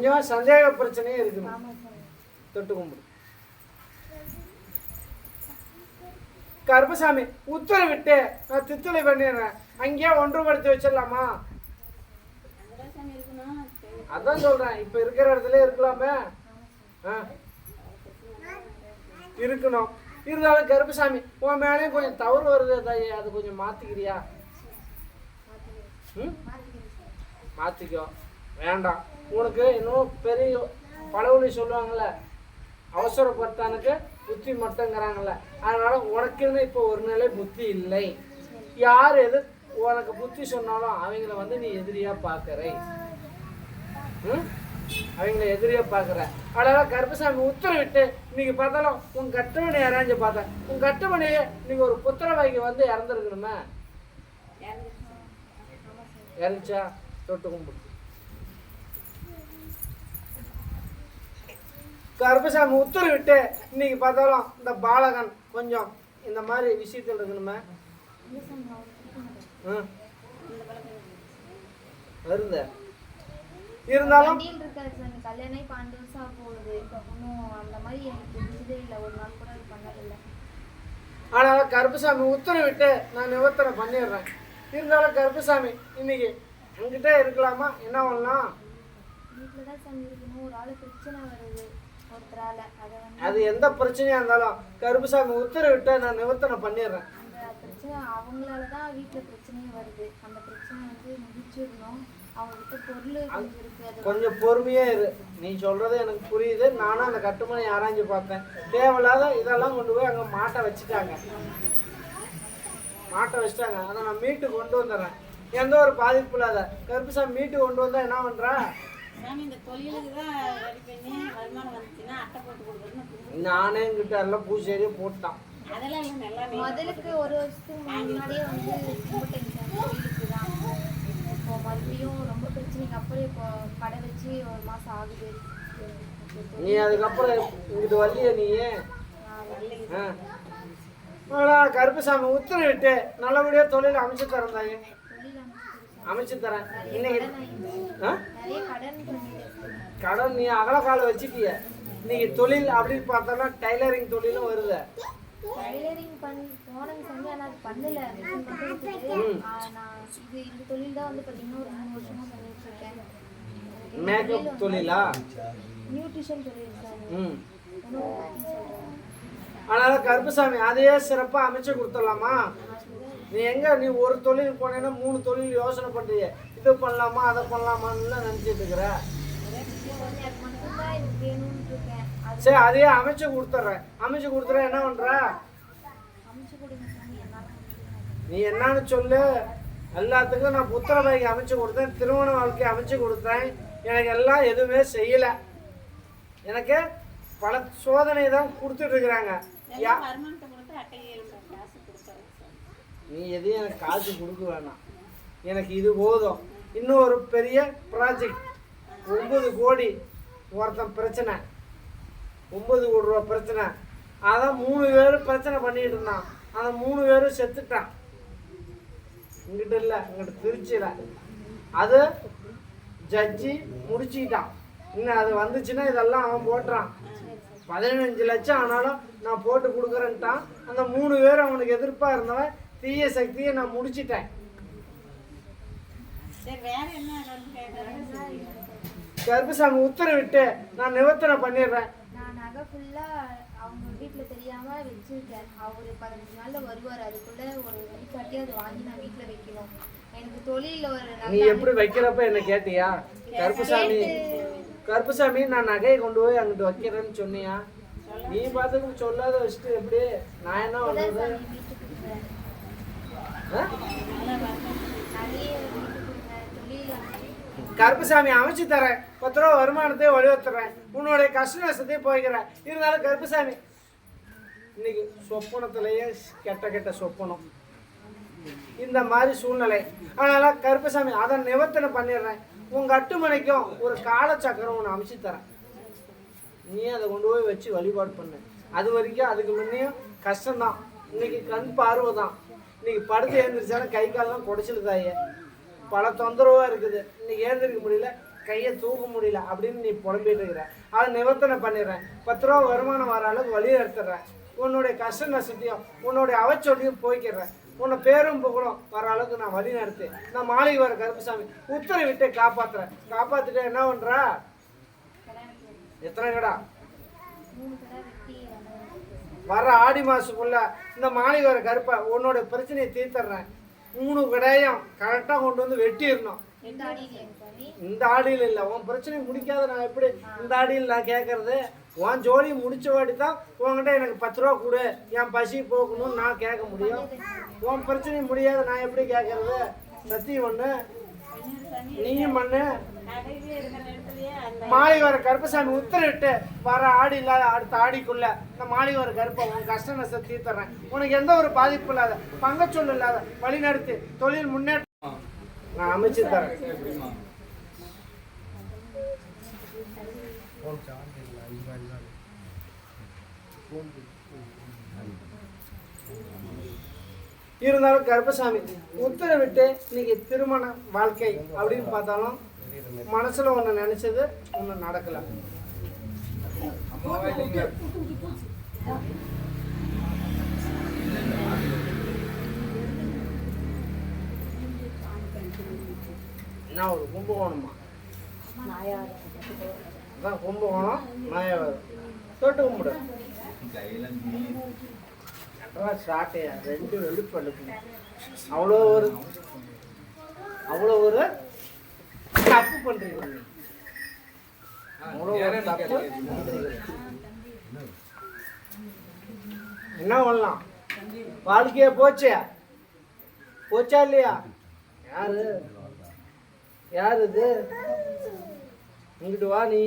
கொஞ்சம் சந்தேக பிரச்சனையும் சாமி தொட்டு கும்பிடு. கருப்பசாமி உத்தரவிட்டு நான் தித்துளை பண்ணிடுறேன். அங்கேயே ஒன்றுபடுத்தி வச்சிடலாமா. அதான் சொல்றேன். இப்ப இருக்கிற இடத்துல இருக்கலாமே. இருக்கணும். இருந்தாலும் கருப்பசாமி உன் மேலேயும் கொஞ்சம் தவறு வருது தாயே. அது கொஞ்சம் மாத்திக்கிறியா? மாத்திக்கோ. வேண்டாம். உனக்கு இன்னும் பெரிய பழவழி சொல்லுவாங்கல்ல அவசரப்பட்டானுக்கு புத்தி மட்டுங்கிறாங்கல்ல. அதனால உனக்குன்னு இப்போ ஒரு நிலை புத்தி இல்லை. யார் எது உனக்கு புத்தி சொன்னாலும் அவங்கள வந்து நீ எதிரியா பார்க்கறை ம்? அவங்கள எதிரியா பார்க்குற அதனால கருப்பசாமி உத்தரவிட்டு இன்னைக்கு பார்த்தாலும் உன் கட்டுமணி யாராஞ்சு பார்த்தேன். உன் கட்டுமணியை நீங்க ஒரு புத்திரவாய்க்கு வந்து இறந்துருக்கணுமே. இறந்துச்சா? தொட்டு கும்பிடு. கருப்பசாமி உத்தரவிட்டு இன்னைக்கு பார்த்தாலும் இந்த பாலகன் கொஞ்சம் இந்த மாதிரி விஷயத்தில் இருக்கணுமே. வருந்த இருந்தாலும் கல்யாணம் அஞ்சு வருஷம் ஆக போகுது. இன்னும் அந்த மாதிரி எனக்கு தெரிஞ்சதே இல்லை. ஒரு நாள் கூட பண்ணதில்லை. ஆனால் கருப்பசாமி உத்தரவிட்டு நான் நிவர்த்தனை பண்ணிடுறேன். இருந்தாலும் கருப்பசாமி இன்னைக்கு என்கிட்ட இருக்கலாமா? என்ன பண்ணலாம் வீட்டில் தான் சாமி இருக்கணும். ஒரு ஆள் பிரச்சனை வருது. அதை எந்த பிரச்சனையா இருந்தாலும் கருப்பசாமி உத்தரவிட்டு நான் நிவர்த்தனை பண்ணிடுறேன். அந்த பிரச்சனை அவங்களால தான் வீட்டில் பிரச்சனையும் வருது. அந்த பிரச்சனை வந்து முடிச்சிடணும் அவங்ககிட்ட பொருள் கொஞ்சம் இருக்கு கொஞ்சம் பொறுமையா இரு. நீ சொல்றது எனக்கு புரியுது. நானும் அந்த கட்டுமனை ஆராய்ஞ்சு பார்த்தேன். தேவையில்லாத இதெல்லாம் கொண்டு போய் அங்க மாட்டை வச்சுட்டாங்க. மாட்டை வச்சுட்டாங்க. அதை நான் மீட்டு கொண்டு வந்துடுறேன். எந்த ஒரு பாதிப்பு இல்லாத. கருப்புசாமி மீட்டு கொண்டு வந்தா என்ன பண்றா? நானே கிட்ட எல்லாம் பூசேரியே போட்டான். அதெல்லாம் இல்லை நல்லா முதலுக்கு ஒரு வருஷத்துக்கு முன்னாடியே வந்து இப்போ மறுபடியும் ரொம்ப பிரச்சனைக்கு அப்புறம் இப்போ கடை வச்சு ஒரு மாதம் ஆகுது. நீ அதுக்கப்புறம் இங்கிட்டு வரலையே நீ? கருப்புசாமி உத்தரவிட்டு நல்லபடியா தொழில் அமைச்சு தரந்தாங்க. அமைச்சு தரேன். கடன் நீ அகலக்கால வச்சுட்டிய. இன்னைக்கு தொழில் அப்படின்னு பார்த்தோம்னா டைலரிங் தொழிலும் வருது. டைலரிங் பண்ணி ஆனால் அது பண்ணல. இது இந்த தொழில் தான் வந்து பார்த்தீங்கன்னா ஒரு மூணு வருஷமா பண்ணிட்டு இருக்கேன். மேக்கப் தொழிலா நியூட்ரிஷன் தொழில்? சார். ம். உணவு பற்றி சொல்கிறேன் அதனால கருப்புசாமி அதையே சிறப்பா அமைச்சு கொடுத்துடலாமா? நீ எங்க நீ ஒரு தொழில் போனேன்னா மூணு தொழில் யோசனை பண்றிய. இது பண்ணலாமா அதை பண்ணலாமான்னு நினைச்சிட்டு இருக்கிற. சரி அதையே அமைச்சு கொடுத்துட்றேன். அமைச்சு கொடுத்துற என்ன பண்ற? நீ என்னன்னு சொல்லு. எல்லாத்துக்கும் நான் புத்திர பாய்க்கு அமைச்சு கொடுத்தேன் திருமண வாழ்க்கை அமைச்சு கொடுத்தேன். எனக்கு எல்லாம் எதுவுமே செய்யலை. எனக்கு பல சோதனை தான் கொடுத்துட்டு இருக்கிறாங்க யா எல்லாம் வருமானத்தை கொடுத்து அட்டையை காசு கொடுத்தாங்க சாமி நீ எதையும் எனக்கு காசு கொடுக்க வேணாம். எனக்கு இது போதும். இன்னும் ஒரு பெரிய ப்ராஜெக்ட் ஒன்பது கோடி. ஒருத்தன் பிரச்சனை. ஒன்பது கோடி ரூபா பிரச்சனை. அதான் மூணு பேர் பிரச்சனை பண்ணிட்டு இருந்தான். அந்த மூணு பேரும் செத்துட்டான். இங்கிட்ட இல்லை இங்கிட்ட திருச்சியில். அது ஜட்ஜி முடிச்சுக்கிட்டான். இன்னும் அது வந்துச்சுன்னா இதெல்லாம் அவன் போட்டுறான். பதினஞ்சு லட்சம் ஆனாலும் நான் போட்டு கொடுக்குறேன்ட்டான். அந்த மூணு பேர் அவனுக்கு எதிர்ப்பாக இருந்தவன் தீய சக்தியை நான் முடிச்சிட்டேன். கருப்பசாமி உத்தரவிட்டு நான் நிவர்த்தனை பண்ணிடுறேன். நான் நகை ஃபுல்லாக அவங்க வீட்டில் தெரியாமல் வச்சுருக்கேன். அவர் பதினஞ்சு நாளில் வருவார். அதுக்குள்ளே ஒரு வழிகாட்டி அதை வாங்கி நான் வீட்டில் வைக்கணும். எனக்கு தொழிலில் ஒரு நீ எப்படி வைக்கிறப்ப என்ன கேட்டியா? கருப்பசாமி கருப்பசாமி நான் நகையை கொண்டு போய் அங்கிட்டு வைக்கிறேன்னு சொன்னியா? நீ பார்த்துக்கு சொல்லாத வச்சுட்டு எப்படி? நான் என்ன பண்ணுறது? கருப்பசாமி அமைச்சு தரேன். பத்து ரூபா வருமானத்தை வலியுறுத்துறேன். உன்னுடைய கஷ்ட நஷ்டத்தையும் போய்க்கிறேன் இருந்தாலும் கருப்பசாமி இன்னைக்கு சொப்பனத்திலேயே கெட்ட கெட்ட சொப்பனம். இந்த மாதிரி சூழ்நிலை. அதனால கருப்பசாமி அதை நிவர்த்தனை பண்ணிடுறேன். உங்க அட்டுமனைக்கும் ஒரு காலச்சக்கரம் ஒன்று அமைச்சு தரேன். நீ அதை கொண்டு போய் வச்சு வழிபாடு பண்ணு. அது வரைக்கும் அதுக்கு முன்னையும் கஷ்டம்தான். இன்னைக்கு கண் பார்வை தான் இன்னைக்கு படுத்து எழுந்திரிச்சாலும் கை காலெல்லாம் குடைச்சிடுதாயே. பல தொந்தரவாக இருக்குது. இன்னைக்கு ஏந்திரிக்க முடியல கையை தூக்க முடியல அப்படின்னு நீ புலம்பிட்டு இருக்கிற. அதை நிவர்த்தனை பண்ணிடுறேன். பத்து ரூபா வருமானம் வர அளவுக்கு வழி எடுத்துடுறேன். உன்னுடைய கஷ்ட நஷ்டத்தையும் உன்னுடைய அவச்சொல்லையும் போய்க்கிறேன் உன்னை பேரும் புகழும் வர அளவுக்கு நான் வழி நடத்து நான் மாளிகை வர கருப்புசாமி உத்தரவிட்டு காப்பாத்துறேன். காப்பாத்துட்டு என்ன பண்ற? எத்தனை கடா மூணு கடை வெட்டி வந்தேன் வர ஆடி மாசத்துக்குள்ள இந்த மாளிகை வர கருப்பை உன்னோட பிரச்சனையை தீர்த்துறேன். மூணு கடையும் கரெக்டாக கொண்டு வந்து வெட்டிடணும். இந்த ஆடியில் இல்லை உன் பிரச்சனை முடிக்காத நான் எப்படி இந்த ஆடியில் நான் கேட்கறது உன் ஜோலி முடிச்ச வாடி தான் உன்கிட்ட எனக்கு பத்து ரூபா கொடு. என் பசி போக்கணும்னு நான் கேட்க முடியும். உன் பிரச்சனை முடியாத நான் எப்படி கேட்கறது சத்தியம் ஒன்று நீயும் அந்த மாலை வர கருப்பசாமி உத்தரவிட்டு வர ஆடி இல்லாத அடுத்த ஆடிக்குள்ள இந்த மாலை வர கருப்பை உன் கஷ்ட நஷ்டம் தீர்த்துறேன். உனக்கு எந்த ஒரு பாதிப்பு இல்லாத பங்கச்சொல் இல்லாத வழி நடத்தி தொழில் முன்னேற்றம் நான் அமைச்சு தரேன். இருந்தாலும் கருப்பசாமி உத்தரவிட்டு இன்னைக்கு திருமண வாழ்க்கை அப்படின்னு பார்த்தாலும் மனசுல ஒண்ணு நினைச்சது ஒண்ணு நடக்கல. என்ன ஒரு கும்பகோணமா? அதான் கும்பகோணம் மாயாவரம் தொட்டு கும்பிடு. அப்புறம் ஸ்டார்ட்டையா ரெண்டு வெளுப்பு அவ்வளோ ஒரு அவ்வளோ ஒரு தப்பு பண்ணுறீங்க அவ்வளோ ஒரு தப்பு என்ன பண்ணலாம்? வாழ்க்கையே போச்சே? போச்சா இல்லையா? யாரு? யார் இது? இங்கிட்டு வா நீ.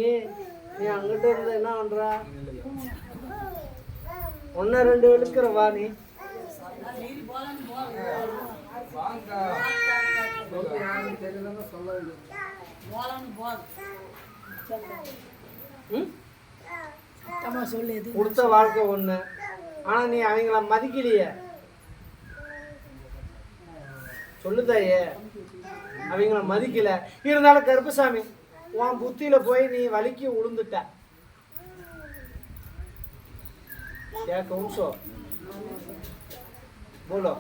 நீ அங்கிட்ட இருந்த என்ன பண்ணுறா ஒன்று ரெண்டு இழுக்கிற வா நீ. கொடுத்த வாழ்க்கை ஒண்ணு. ஆனா நீ அவங்கள மதிக்கலையே. சொல்லுதாயே. அவங்கள மதிக்கல. இருந்தாலும் கருப்பசாமி உன் புத்தியில போய் நீ வலிக்கு உளுந்துட்ட. ત્યાં કહું છો બોલો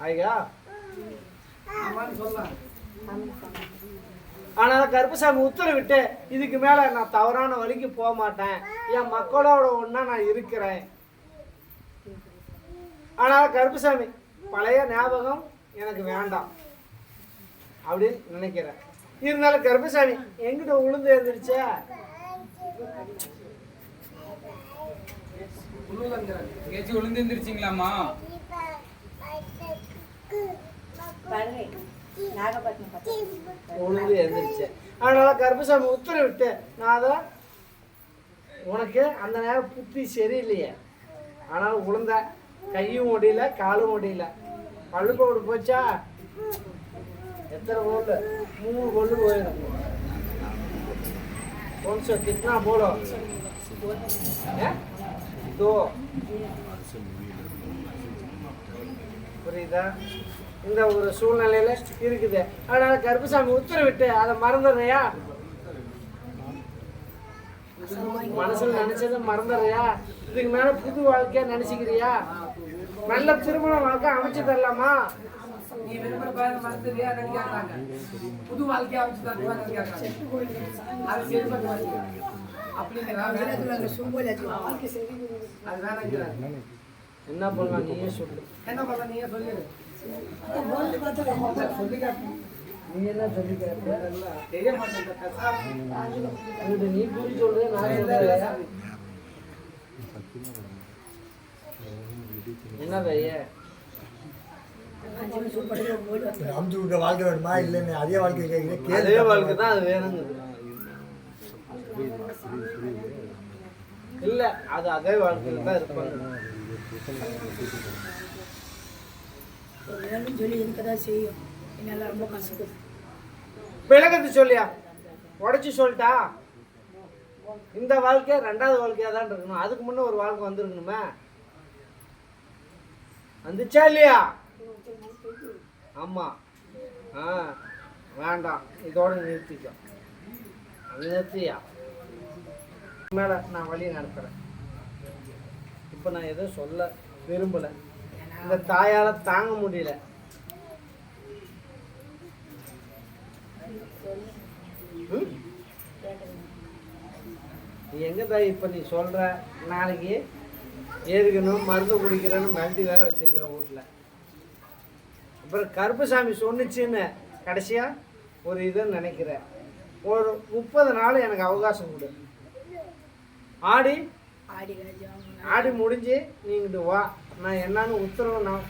આવી ગયા ஆனால் கருப்பசாமி உத்தரவிட்டு இதுக்கு மேலே நான் தவறான வழிக்கு போக மாட்டேன். என் மக்களோட ஒன்றா நான் இருக்கிறேன். ஆனால் கருப்பசாமி பழைய ஞாபகம் எனக்கு வேண்டாம். அப்படின்னு நினைக்கிறேன். இருந்தாலும் கருப்பசாமி எங்கிட்ட உளுந்து எழுந்திருச்சே எங்கேயாச்சும் விழுந்துருந்துருச்சிங்களாம்மா உணவு எழுந்திருச்சு அதனால கர்ப்பசாமி உத்தரவிட்டு நான் அதை உனக்கு அந்த நேரம் புத்தி சரியில்லையே. ஆனால் உளுந்த கையும் முடியல காலும் முடியல பல்லு பவுடு போச்சா? எத்தனை பவுடு மூணு கொள்ளு போயிடும். கொஞ்சம் கிட்னா போடும் டூ புரியுதா? இந்த ஒரு சூழ்நிலையில இருக்குது. அதனால கருப்பசாமி உத்தரவிட்டு அதை மறந்துடுறியா? மனசுல நினைச்சதை மறந்துடுறியா? இதுக்கு மேல புது வாழ்க்கையா நினைச்சுக்கிறியா? நல்ல திருமண வாழ்க்கை அமைச்சு தரலாமா? புது வாழ்க்கையா அமைச்சு தரலாம் என்ன பண்ணலாம் நீயே சொல்லு. என்ன பண்ண நீங்க சொல்லிடு சொல்லி காட்டு. நீ என்ன சொல்லி கேட்ட? தெரிய மாட்டேங்குது கசா. இது நீ புரி சொல்லு நான் சொல்றேன். என்ன பைய அமுச்சு விட்ட வாழ்க்கை வேணுமா? இல்லைன்னு அதே வாழ்க்கை கேட்குறேன் அதே வாழ்க்கை தான் அது வேணுங்குது. இல்ல அது அதே வாழ்க்கையில தான் இருப்பாங்க. சொல்லி எனக்கு தான் செய்யும். என்னால் ரொம்ப கஷ்டம். விளக்கத்து சொல்லியா? உடச்சி சொல்லிட்டா? இந்த வாழ்க்கை ரெண்டாவது வாழ்க்கையா தான் இருக்கணும். அதுக்கு முன்ன ஒரு வாழ்க்கை வந்திருக்கணுமே. வந்துச்சா இல்லையா? ஆமா. ஆ வேண்டாம். இதோட நிறுத்திக்கோ. நிறுத்தியா? மேலே நான் வழி நடத்துகிறேன் இப்போ நான் எதுவும் சொல்ல விரும்பலை. இந்த தாயால் தாங்க முடியல. நீ எங்க தாய் இப்போ நீ சொல்ற? நாளைக்கு ஏறுக்கணும் மருந்து குடிக்கிறேன்னு மருந்து வேற வச்சிருக்கிற வீட்டில் அப்புறம் கருப்பசாமி சொன்னுச்சுன்னு கடைசியா ஒரு இதுன்னு நினைக்கிறேன். ஒரு முப்பது நாள் எனக்கு அவகாசம் கொடு. ஆடி. ஆடி முடிஞ்சு நீ இங்கிட்டு வா. நான் என்னன்னு உத்தரவு நான்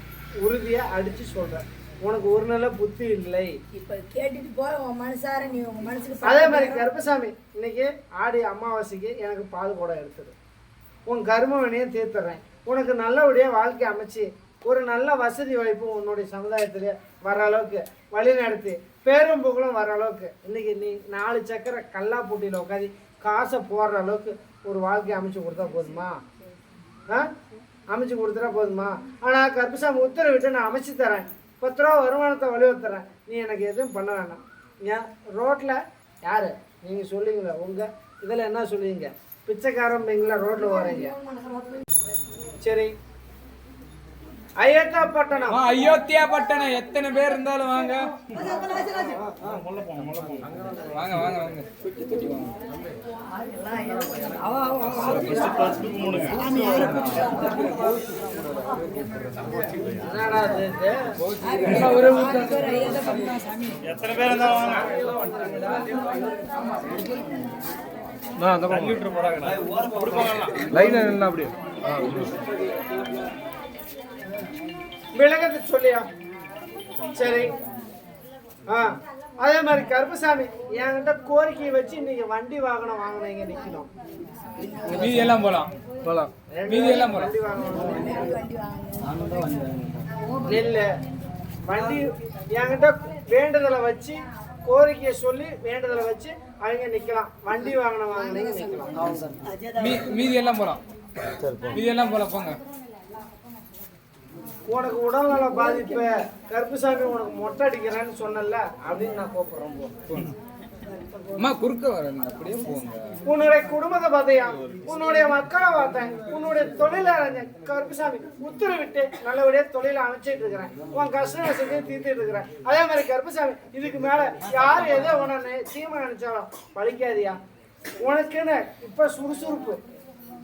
உறுதியாக அடித்து சொல்கிறேன் உனக்கு ஒரு நல்ல புத்தி இல்லை. இப்ப கேட்டுட்டு போய் உன் மனசார நீ உங்க மனசுக்கு அதே மாதிரி கருப்பசாமி இன்னைக்கு ஆடி அமாவாசைக்கு எனக்கு பால் குடம் எடுத்துடு. உன் கர்மவினையும் தீர்த்துறேன். உனக்கு நல்லபடியாக வாழ்க்கை அமைச்சு ஒரு நல்ல வசதி வாய்ப்பு உன்னுடைய சமுதாயத்தில் வர அளவுக்கு வழி நடத்தி பேரும் புகழும் வர அளவுக்கு. இன்னைக்கு நீ நாலு சக்கரை கல்லா போட்டியில் உட்காந்து காசை போடுற அளவுக்கு ஒரு வாழ்க்கை அமைச்சு கொடுத்தா போதுமா? ஆ? அமைச்சு கொடுத்துட்டா போதுமா? ஆனால் கருப்பசாமி உத்தரவிட்டு நான் அமைச்சு தரேன். பத்து ரூபா வருமானத்தை வலியுறுத்துறேன் நீ எனக்கு எதுவும் பண்ண வேணாம். ஏன் ரோட்டில் யார்? நீங்கள் சொல்லுவீங்களா? உங்கள் இதில் என்ன சொல்லுவீங்க? பிச்சைக்காரன் பீங்களா ரோட்டில் வரீங்க சரி. ஐயத்தா பட்டணம் அயோத்தியா பட்டணம் எத்தனை பேர் இருந்தாலும் வாங்க. வாங்க வாங்க வாங்க. என்னடா இது? இது? விளக்கத்தை சொல்லியா? சரி. ஆ அதே மாதிரி கருப்பசாமி என்கிட்ட கோரிக்கையை வச்சு இன்னைக்கு வண்டி வாகனம் வாங்கினீங்க நிற்கணும் மீதி எல்லாம் போலாம். போலாம். மீதி எல்லாம் போலாம். வண்டி வாங்கணும். நெல் வண்டி என்கிட்ட வேண்டுதலை வச்சு கோரிக்கையை சொல்லி வேண்டுதலை வச்சு அவங்க நிக்கலாம். வண்டி வாகனம் வாங்கினீங்க நிக்கலாம். மீதி எல்லாம் போலாம். மீதி எல்லாம் போலாம் போங்க. உனக்கு உடல்நல பாதிப்பு கருப்புசாமி உனக்கு மொட்டை அடிக்கிறேன்னு சொன்னல அப்படின்னு நான் கூப்பிடுறேன். அம்மா குறுக்க வரேன் அப்படியே போங்க. உன்னுடைய குடும்பத்தை பார்த்தையா? உன்னுடைய மக்களை பார்த்தேன் உன்னுடைய தொழிலை அறிஞ்சேன் கருப்புசாமி உத்தரவிட்டு நல்லபடியா தொழிலை அமைச்சிட்டு இருக்கிறேன். உன் கஷ்ட நஷ்டத்தையும் தீர்த்துட்டு இருக்கிறேன். அதே மாதிரி கருப்புசாமி இதுக்கு மேல யார் எதை உடனே தீமை நினைச்சாலும் பழிக்காதியா? உனக்குன்னு இப்ப சுறுசுறுப்பு.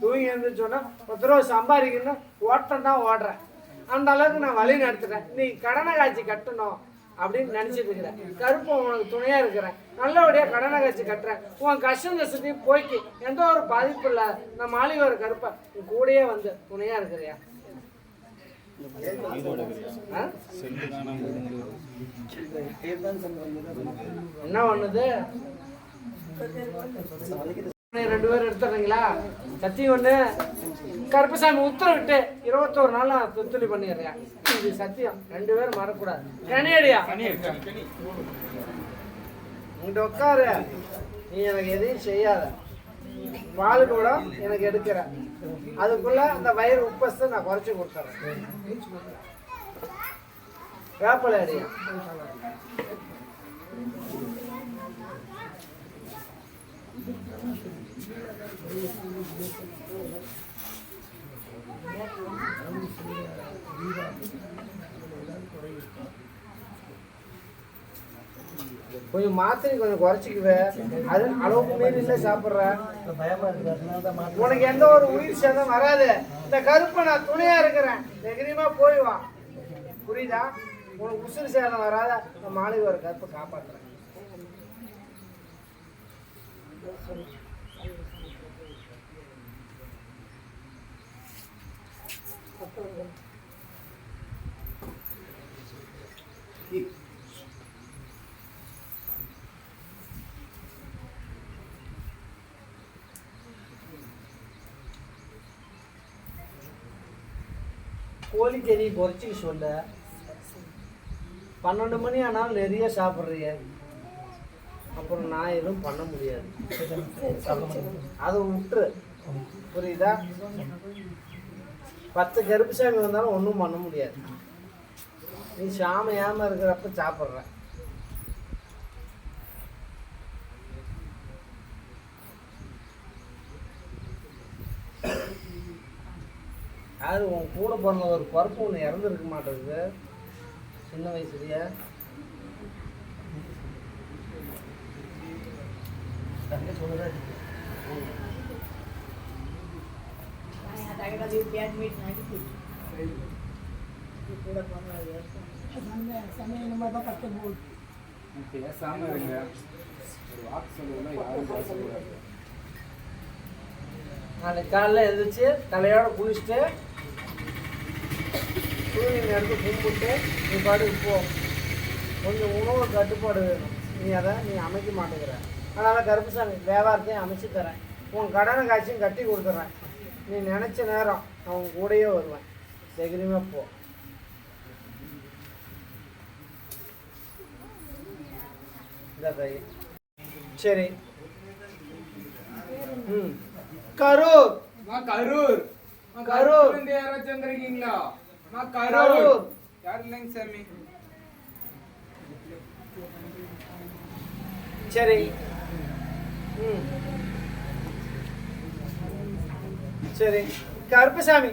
தூங்கி எழுந்துச்சோன்னா பத்து ரூபா சம்பாதிக்கணும் ஓட்டம் தான் ஓடுறேன். அந்த அளவுக்கு நான் வழி நடத்துறேன். நீ கடனை காட்சி கட்டணும் அப்படின்னு நினைச்சிட்டு இருக்கிறேன் கருப்பு உனக்கு துணையா இருக்கிறேன். நல்லபடியாக கடனை காட்சி கட்டுறேன். உன் கஷ்டம் கஷ்டத்தையும் போய்க்கு. எந்த ஒரு பாதிப்பு இல்லை நான் மாளிகை ஒரு கருப்பை. உன் கூடயே வந்து துணையா இருக்கிறியா? ஆ? என்ன பண்ணுது? ரெண்டு பேரும் எடுத்துறீங்களா சத்தியம் ஒண்ணு. கருப்பசாமி உத்தரவிட்டு இருபத்தோரு நாள் நான் துத்துளி பண்ணிடுறேன். இது சத்தியம். ரெண்டு பேரும் மறக்கூடாது. கனியடியா? இங்கிட்ட உட்காரு நீ எனக்கு எதையும் செய்யாத. பால் கூட எனக்கு எடுக்கிற. அதுக்குள்ள அந்த வயிறு உப்பசத்தை நான் குறைச்சி கொடுத்துறேன். வேப்பலை அடியா கொஞ்சம் மாத்திரை கொஞ்சம் குறைச்சிக்குவே. அது அளவுக்கு மீறி இல்லை சாப்பிட்ற. உனக்கு எந்த ஒரு உயிர் சேதம் வராது. இந்த கருப்பை நான் துணையா இருக்கிறேன். தைரியமா போய் வா. புரியுதா? உனக்கு உசுறு சேதம் வராத இந்த மாளிகை ஒரு கருப்பை காப்பாற்றுறேன் கோழி கறி குறைச்சிக்க சொல்ல. பன்னெண்டு மணி ஆனால் நிறைய சாப்பிட்றிய. அப்புறம் நான் எதுவும் பண்ண முடியாது. அதை விட்டுரு. புரியுதா? பத்து கருப்புசாமி வந்தாலும் ஒன்றும் பண்ண முடியாது. நீ சாம ஏம இருக்கிறப்ப சாப்பிட்ற. Thank யாரு உன் கூட பிறந்த ஒரு பருப்பு ஒன்று இறந்துருக்க மாட்டேங்குது. சின்ன வயசுலயே. பேசாம இருங்க. ஒரு வாக்கு சொல்லுவோம்னா யாரும் பேசக்கூடாது. நாளைக்கு காலைல எழுந்திரிச்சு தலையோடு குளிச்சுட்டு சூரியன் எடுத்து கும்பிட்டு நீ பாட்டுக்கு போ. கொஞ்சம் உணவு கட்டுப்பாடு வேணும். நீ அதை நீ அமைக்க மாட்டேங்கிற. அதனால் கருப்புசாமி வியாபாரத்தையும் அமைச்சு தரேன். உன் கடனை காய்ச்சியும் கட்டி கொடுத்துட்றேன். நீ நினச்ச நேரம் அவன் கூடயே வருவேன். தைரியமாக போ. இந்த கை சரி. ம். கரூர். அம்மா கரூர். கரூர். யாராச்சும் வந்திருக்கீங்களா? கரூர். யார் இல்லைங்க சாமி? சரி. ம். சரி. கருப்பசாமி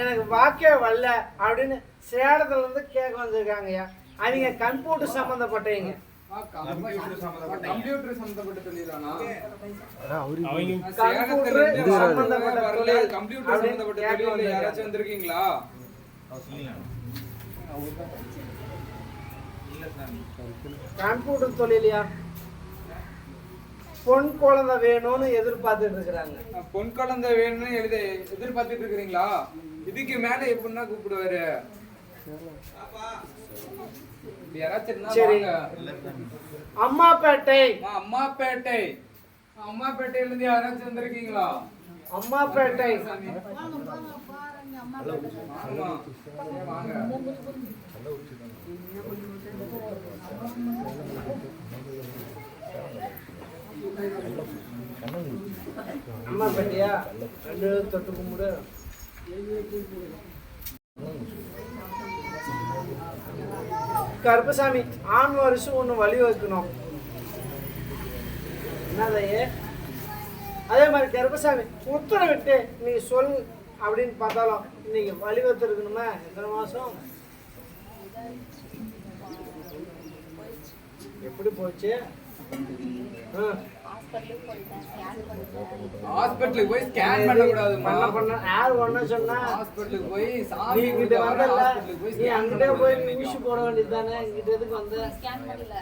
எனக்கு வாக்கே வரல அப்படின்னு சேலத்துல இருந்து கேட்க வந்திருக்காங்கய்யா. அவங்க கம்ப்யூட்டர் சம்மந்தப்பட்டவங்க கம்ப்யூட்டர் சம்பந்தப்பட்ட தொழிலானா கம்ப்யூட்டர் சம்பந்தப்பட்ட தொழில். யாராச்சும் வந்திருக்கீங்களா கம்ப்யூட்டர் தொழிலையா பொன் குழந்தை வேணும்னு எதிர்பார்த்துட்டு இருக்கிறாங்க பொன் குழந்தை வேணும்னு எழுத எதிர்பார்த்துட்டு இருக்கிறீங்களா இதுக்கு மேல எப்படின்னா கூப்பிடுவாரு சரி. அம்மாப்பேட்டை. அம்மா, அம்மாப்பேட்டை. அம்மாப்பேட்டையில இருந்து யாராச்சும் வந்திருக்கீங்களா? அம்மாப்பேட்டை. அம்மாப்பேட்டையா? ரெண்டு தொட்டு கும்பிடு. கருப்பசாமி ஆண் வருஷம் ஒன்று வழி வைக்கணும் என்னதையே? அதே மாதிரி கருப்பசாமி உத்தரவிட்டு நீ சொல் அப்படின்னு பார்த்தாலும் இன்னைக்கு வழி வைத்திருக்கணுமே எத்தனை மாதம் எப்படி போச்சு? ஆ. ஹாஸ்பிட்டலுக்கு போய் ஸ்கேன் பண்ண பண்ண பண்ண யார் பண்ண சொன்னா ஹாஸ்பிட்டலுக்கு போய் சாமி வர வந்தல நீ பண்ண போய் கூடாது ஊசி. போட வேண்டியது தானே இங்கிட்ட எதுக்கு வந்த? ஸ்கேன் பண்ணல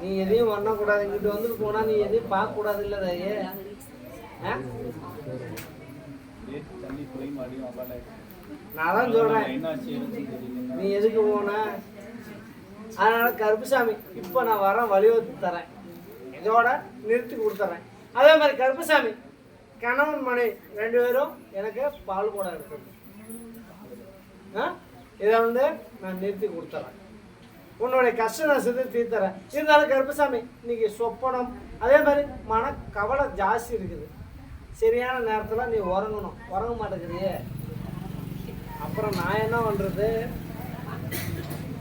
நீ எதையும் பண்ணக்கூடாது. இங்கிட்ட வந்துட்டு போனா நீ எதையும் பார்க்க கூடாது இல்ல தாயே? நான் தான் சொல்றேன். நீ எதுக்கு போன? அதனால கருப்புசாமி இப்போ நான் வரேன் வழிவகுத்து தரேன். இதோட நிறுத்தி கொடுத்துறேன். அதே மாதிரி கருப்புசாமி கணவன் மனை ரெண்டு பேரும் எனக்கு பால் கூட இருக்கணும் ஆ? இதை வந்து நான் நிறுத்தி கொடுத்துறேன். உன்னுடைய கஷ்ட நஷ்டத்தை தீர்த்தரேன் இருந்தாலும் கருப்பசாமி இன்னைக்கு சொப்பனம் அதே மாதிரி மன கவலை ஜாஸ்தி இருக்குது. சரியான நேரத்தில் நீ உறங்கணும். உறங்க மாட்டேங்கிறியே. அப்புறம் நான் என்ன பண்ணுறது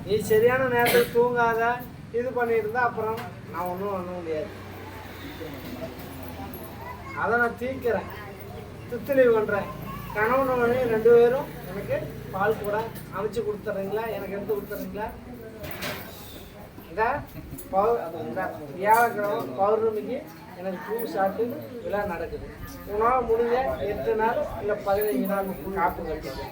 நீ சரியான நேரத்தில் தூங்காத இது பண்ணியிருந்தா அப்புறம் நான் ஒன்றும் பண்ண முடியாது. அதை நான் தீர்க்கிறேன். துத்துளி பண்ணுறேன் கணவன் மனைவி ரெண்டு பேரும் எனக்கு பால் கூட அமைச்சு கொடுத்துட்றீங்களா எனக்கு எடுத்து கொடுத்துட்றீங்களா இந்த பௌ வியாழக்கிழமை பௌர்ணமிக்கு எனக்கு பூ சாப்பிட்டு விழா நடக்குது. உணவு முடிஞ்ச எட்டு நாள் இல்லை பதினஞ்சு நாள் காப்பு கட்டிங்க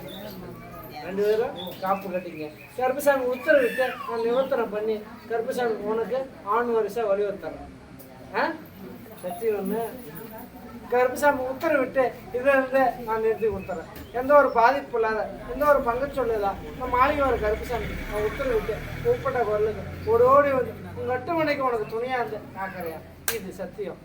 ரெண்டு பேரும் காப்பு கட்டிங்க. கருப்பசாமி உத்தரவிட்டு நான் நிவர்த்தனம் பண்ணி கருப்பசாமி உனக்கு ஆண் வரிசை வலியுறுத்துறேன் ஆ? சக்தி ஒன்று கருப்பசாமி உத்தரவிட்டு இதை நான் நிறுத்தி கொடுத்துறேன். எந்த ஒரு பாதிப்பு இல்லாத எந்த ஒரு பங்கு இல்லை நம்ம மாளிகை ஒரு கருப்பசாமி நான் உத்தரவிட்டு கூப்பிட்ட குரலுக்கு ஒரு ஓடி வந்து உங்கள் அட்டுமனைக்கு உனக்கு துணையாக இருந்து காக்கறையா இது சத்தியம்.